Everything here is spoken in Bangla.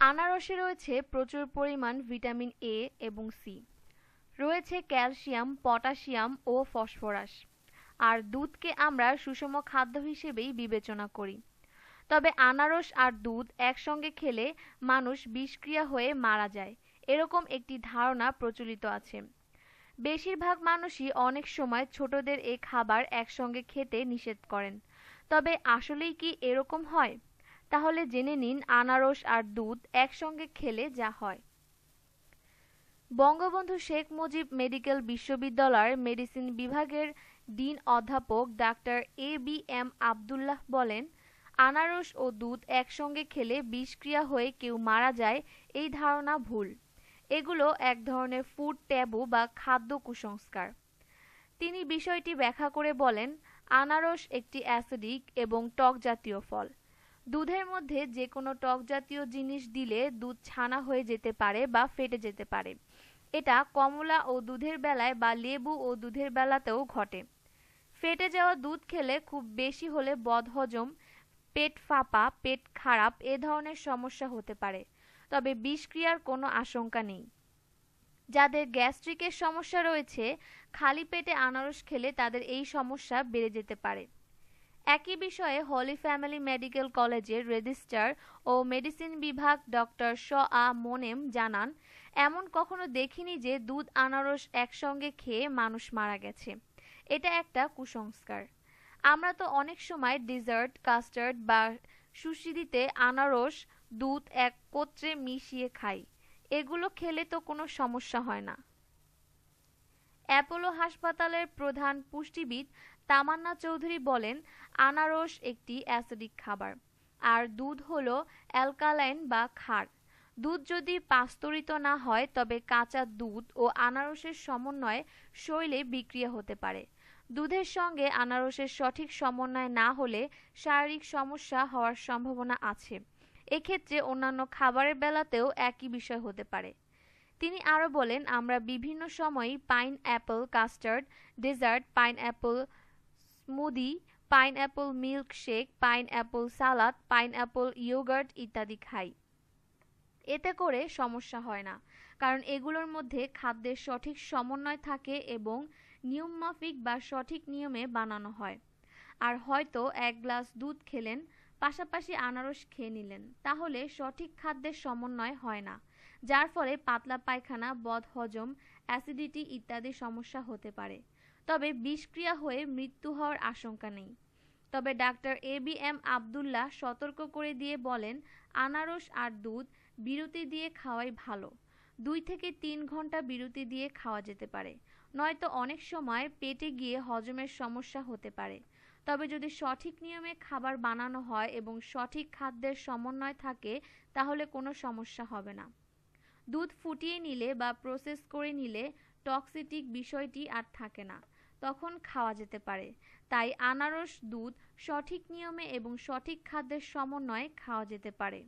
আনারসে রয়েছে প্রচুর পরিমাণ ভিটামিন এ এবং সি রয়েছে ক্যালসিয়াম, পটাশিয়াম ও ফসফরাস। আর দুধকে আমরা সুষম খাদ্য হিসেবেই বিবেচনা করি। তবে আনারস আর দুধ একসঙ্গে খেলে মানুষ বিষক্রিয়া হয়ে মারা যায়, এরকম একটি ধারণা প্রচলিত আছে। বেশিরভাগ মানুষই অনেক সময় ছোটদের এই খাবার একসঙ্গে খেতে নিষেধ করেন। তবে আসলেই কি এরকম হয়? তাহলে জেনে নিন আনারস আর দুধ একসঙ্গে খেলে যা হয়। বঙ্গবন্ধু শেখ মুজিব মেডিকেল বিশ্ববিদ্যালয়ের মেডিসিন বিভাগের ডিন অধ্যাপক doctor A B M Abdullah বলেন, আনারস ও দুধ একসঙ্গে খেলে বিষক্রিয়া হয়ে কেউ মারা যায়, এই ধারণা ভুল। এগুলো এক ধরনের ফুড ট্যাবু বা খাদ্য কুসংস্কার। তিনি বিষয়টি ব্যাখ্যা করে বলেন, আনারস একটি অ্যাসিডিক এবং টক জাতীয় ফল। দুধের মধ্যে যে কোনো টক জাতীয় জিনিস দিলে দুধ ছানা হয়ে যেতে পারে বা ফেটে যেতে পারে। এটা কমলা ও দুধের বেলায় বা লেবু ও দুধের বেলাতেও ঘটে। ফেটে যাওয়া দুধ খেলে খুব বেশি হলে বদহজম, পেট ফাঁপা, পেট খারাপ এ ধরনের সমস্যা হতে পারে। তবে বিষক্রিয়ার কোনো আশঙ্কা নেই। যাদের গ্যাস্ট্রিকের সমস্যা রয়েছে, খালি পেটে আনারস খেলে তাদের এই সমস্যা বেড়ে যেতে পারে। একই বিষয়ে Holy Family medical college registrar ও মেডিসিন বিভাগ ডক্টর শ আ মোনেম জানান, এমন কখনো দেখিনি যে দুধ আনারস একসঙ্গে খেয়ে মানুষ মারা গেছে। এটা একটা কুসংস্কার। আমরা তো অনেক সময় ডিজার্ট, কাস্টার্ড বা সুশিদিতে আনারস, দুধ এক কোত্রে মিশিয়ে খাই। এগুলো খেলে তো কোনো সমস্যা হয় না। অ্যাপোলো হাসপাতালের প্রধান পুষ্টিবিদ তামান্না চৌধুরী বলেন, আনারস একটি অ্যাসিডিক খাবার, আর দুধ হলো অ্যালকালাইন বা ক্ষার। দুধ যদি পাস্তরিত না হয়, তবে কাঁচা দুধ ও আনারসের সমন্বয়ে শৈলে বিক্রিয়া হতে পারে। দুধের সঙ্গে আনারসের সঠিক সমন্বয় না হলে শারীরিক সমস্যা হওয়ার সম্ভাবনা আছে। এক্ষেত্রে অন্যান্য খাবারের বেলাতেও একই বিষয় হতে পারে। তিনি আরও বলেন, আমরা বিভিন্ন সময়ই pineapple custard, dessert pineapple smoothie pineapple milkshake pineapple salad pineapple yoghurt ইত্যাদি খাই। এতে করে সমস্যা হয় না, কারণ এগুলোর মধ্যে খাদ্যের সঠিক সমন্বয় থাকে এবং নিয়মমাফিক বা সঠিক নিয়মে বানানো হয়। আর হয়তো এক গ্লাস দুধ খেলেন, পাশাপাশি আনারস খেয়ে নিলেন, তাহলে সঠিক খাদ্যের সমন্বয় হয় না। যার ফলে পাতলা পায়খানা বদহজম অ্যাসিডিটি ইত্যাদি সমস্যা হতে পারে। তবে বিষক্রিয়া হয়ে মৃত্যু হওয়ার আশঙ্কা নেই। তবে doctor A B M Abdullah সতর্ক করে দিয়ে বলেন, আনারস আর দুধ বিরতি দিয়ে খাওয়াই ভালো। দুই থেকে তিন ঘণ্টা বিরতি দিয়ে খাওয়া যেতে পারে। নয়তো অনেক সময় পেটে গিয়ে হজমের সমস্যা হতে পারে। তবে যদি সঠিক নিয়মে খাবার বানানো হয় এবং সঠিক খাদ্যের সমন্বয় থাকে, তাহলে কোনো সমস্যা হবে না। দুধ ফুটিয়ে নিলে বা প্রসেস করে নিলে টক্সিটিক বিষয়টি আর থাকে না, তখন খাওয়া যেতে পারে। তাই আনারস দুধ সঠিক নিয়মে এবং সঠিক খাদ্যের সমন্বয়ে খাওয়া যেতে পারে।